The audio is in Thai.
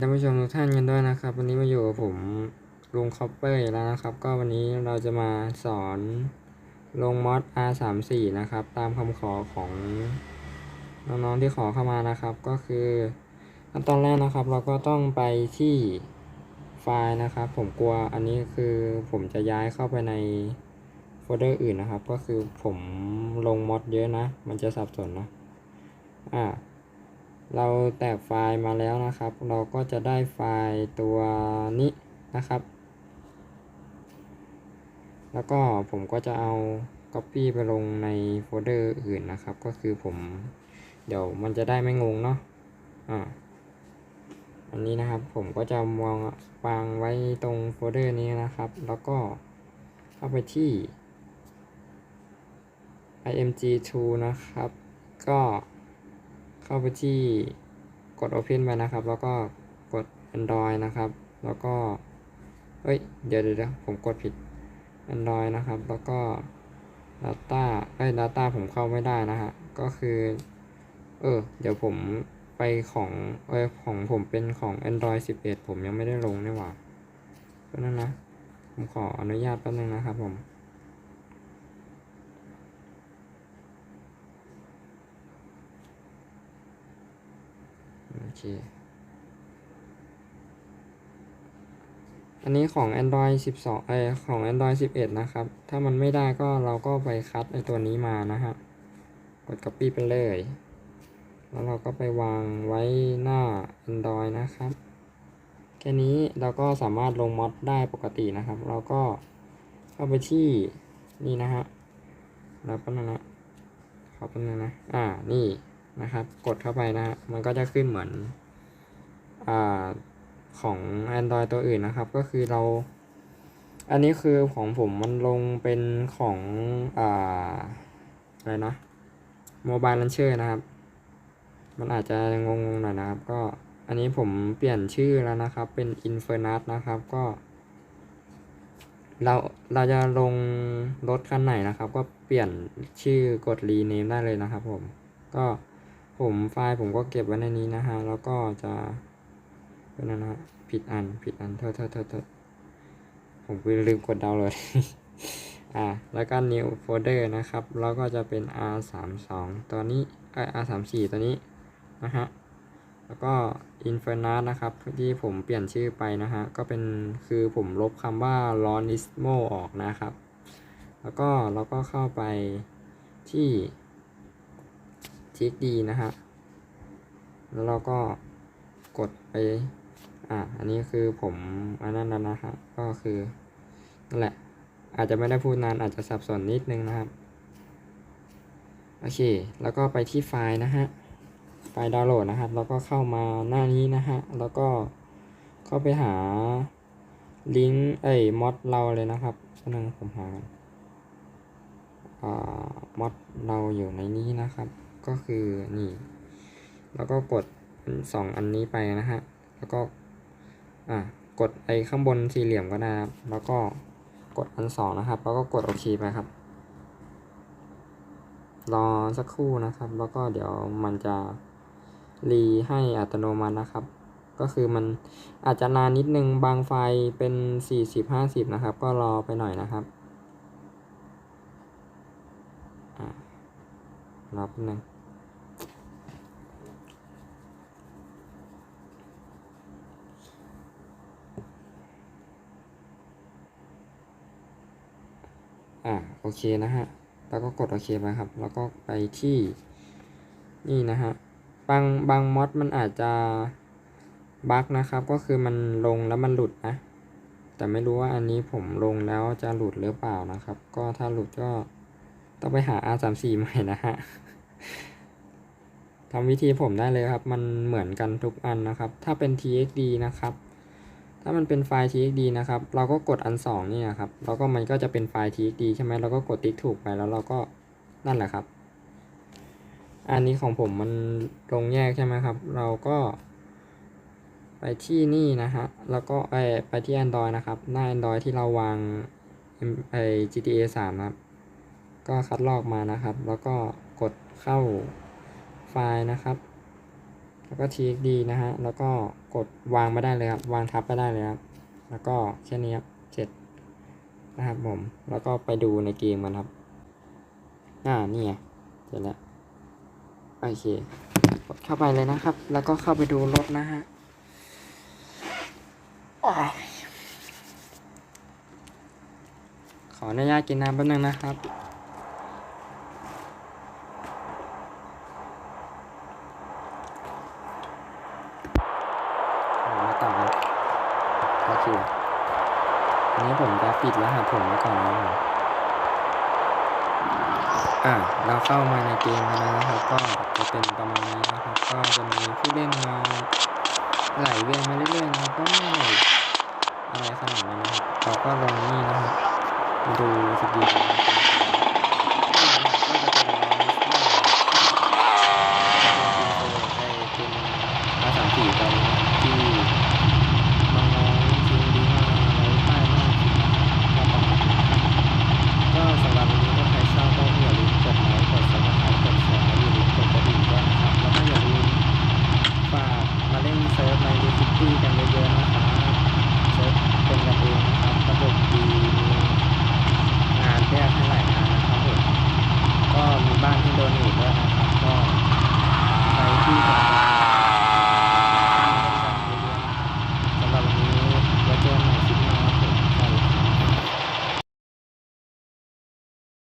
ท่านผู้ชมทุกท่านกันด้วยนะครับ วันนี้มาอยู่กับผมลุงคอปเปอร์อีกแล้วนะครับ ก็วันนี้เราจะมาสอนลงมอด R34 นะครับ ตามคำขอของน้องๆที่ขอเข้ามานะครับ ก็คือขั้นตอนแรกนะครับ เราก็ต้องไปที่ไฟล์นะครับ ผมกลัวอันนี้คือผมจะย้ายเข้าไปในโฟลเดอร์อื่นนะครับ ก็คือผมลงมอดเยอะนะ มันจะสับสนนะอ่า เราแตกไฟล์มาแล้วนะครับ เราก็จะได้ไฟล์ตัวนี้นะครับ แล้วก็ผมก็จะเอา Copy ไปลงในโฟลเดอร์อื่นนะครับ ก็คือผมเดี๋ยวมันจะได้ไม่งงเนาะอ่าอันนี้นะครับผมก็จะวางวางไว้ตรงโฟลเดอร์นี้นะครับ แล้วก็เข้าไปที่ img2 นะครับ ก็ เข้าไปที่กด Open ไปนะครับ แล้วก็กด Android นะครับ แล้วก็ เอ้ย เดี๋ยวเดี๋ยวผมกดผิด Android นะครับ แล้วก็ Data เอ้ย Data ผมเข้าไม่ได้นะฮะ ก็คือ เออ เดี๋ยวผมไปของเอ้ยของผมเป็นของ Android 11 ผมยังไม่ได้ลงนี่หว่าก็นั่นนะ ผมขออนุญาตแป๊บนึงนะครับผม โอ เค อันนี้ของ Android 12 เอ้ยของ Android 11 นะครับ ถ้ามันไม่ได้ก็เราก็ไปคัดไอตัวนี้มานะฮะ กด copy ไปเลย แล้วเราก็ไปวางไว้หน้า Android นะครับ แค่นี้เราก็สามารถลงมอดได้ปกตินะครับ เราก็เข้าไปที่นี่นะฮะแล้วก็นั่นนะขอแป๊บนึงนะ อ่า นี่ นะครับ กดเข้าไปนะฮะมันก็จะขึ้นเหมือนอของ Android ตัวอื่นนะครับ ก็คือเรา อันนี้คือของผมมันลงเป็นของอ่าอะไรนะ Mobile Launcher นะครับ มันอาจจะงงๆหน่อยนะครับ ก็อันนี้ผมเปลี่ยนชื่อแล้วนะครับ เป็น Infernus นะครับก็ เราเราจะลงรถคันไหนนะครับ ก็เปลี่ยนชื่อกด rename ได้เลยนะครับผมก็ ผมไฟล์ผมก็เก็บไว้ในนี้นะฮะ แล้วก็จะเป็นนะฮะผิดอันผิดอันเท่าเท่าเท่าเท่าผมลืมกดดาวน์โหลดอ่าแล้วก็ new folder นะครับ แล้วก็จะเป็น r 3 2ตัวนี้เอ้ย r 3 4ตัวนี้นะฮะ แล้วก็ infernus นะครับ ที่ผมเปลี่ยนชื่อไปนะฮะ ก็เป็นคือผมลบคำว่า lonismo ออกนะครับ แล้วก็เราก็เข้าไปที่ txd นะฮะ แล้วเราก็กดไป อ่า อันนี้คือผมอันนั้นแล้วนะฮะ ก็คือนั่นแหละ อาจจะไม่ได้พูดนานอาจจะสับสนนิดนึงนะครับ โอเค แล้วก็ไปที่ไฟล์นะฮะ ไฟล์ดาวน์โหลดนะครับ แล้วก็เข้ามาหน้านี้นะฮะ แล้วก็เข้าไปหาลิงก์เอ้มอดเราเลยนะครับนึงผมหาอ่ามอดเราอยู่ในนี้นะครับ ก็คือนี่ แล้วก็กดสองอันนี้ไปนะฮะ แล้วก็อะกดไอ้ข้างบนสี่เหลี่ยมก็ได้ครับ แล้วก็กดอันสองนะครับ แล้วก็กดโอเคไปครับ รอสักครู่นะครับ แล้วก็เดี๋ยวมันจะรีให้อัตโนมัตินะครับ ก็คือมันอาจจะนานนิดนึงบางไฟเป็น 40-50 นะครับ ก็รอไปหน่อยนะครับรอแป๊บนึง อ่าโอเคนะฮะแล้วก็กดโอเคไปครับ แล้วก็ไปที่นี่นะฮะบางบางมอดมันอาจจะบั๊กนะครับ ก็คือมันลงแล้วมันหลุดนะ แต่ไม่รู้ว่าอันนี้ผมลงแล้วจะหลุดหรือเปล่านะครับ ก็ถ้าหลุดก็ต้องไปหา R34 ใหม่นะฮะทำวิธีผมได้เลยครับ มันเหมือนกันทุกอันนะครับ ถ้าเป็น txd นะครับ ถ้ามันเป็นไฟล์ txd นะครับ เราก็กดอันสองนี่นะครับ แล้วก็มันก็จะเป็นไฟล์ txd ใช่ไหมเราก็กดติ๊กถูกไปแล้วเราก็นั่นแหละครับ อันนี้ของผมมันลงแยกใช่ไหมครับ เราก็ ไปที่นี่นะฮะ แล้วก็ไอไปที่ Android นะครับ หน้า Android ที่เราวางไอ GTA 3นะครับ ก็คัดลอกมานะครับ แล้วก็กดเข้าไฟล์นะครับ แล้วก็ txd นะฮะ แล้วก็กดวางมาได้เลยครับ วางทับไปได้เลยครับ แล้วก็แค่นี้ครับเสร็จนะครับผม แล้วก็ไปดูในเกมกันครับ อ่า นี่ไงเสร็จแล้ว โอเค กดเข้าไปเลยนะครับ แล้วก็เข้าไปดูรถนะฮะขออนุญาตกินน้ำแป๊บนึงนะครับ เรามาต่อกันก็ คืออันนี้ผมจะปิดรหัสผมไว้ก่อนนะครับอะเราเข้ามาในเกมนแล้วนะครับ ก็จะเป็นประมาณนี้นะครับ ก็จะมีผู้เล่นมาไหลเวียนมาเรื่อยๆนะครับก็ไม่อะไรขนาดนั้นนะครับเราก็ลงนี่นะครับ ดูสกิลนะ 第一感觉就是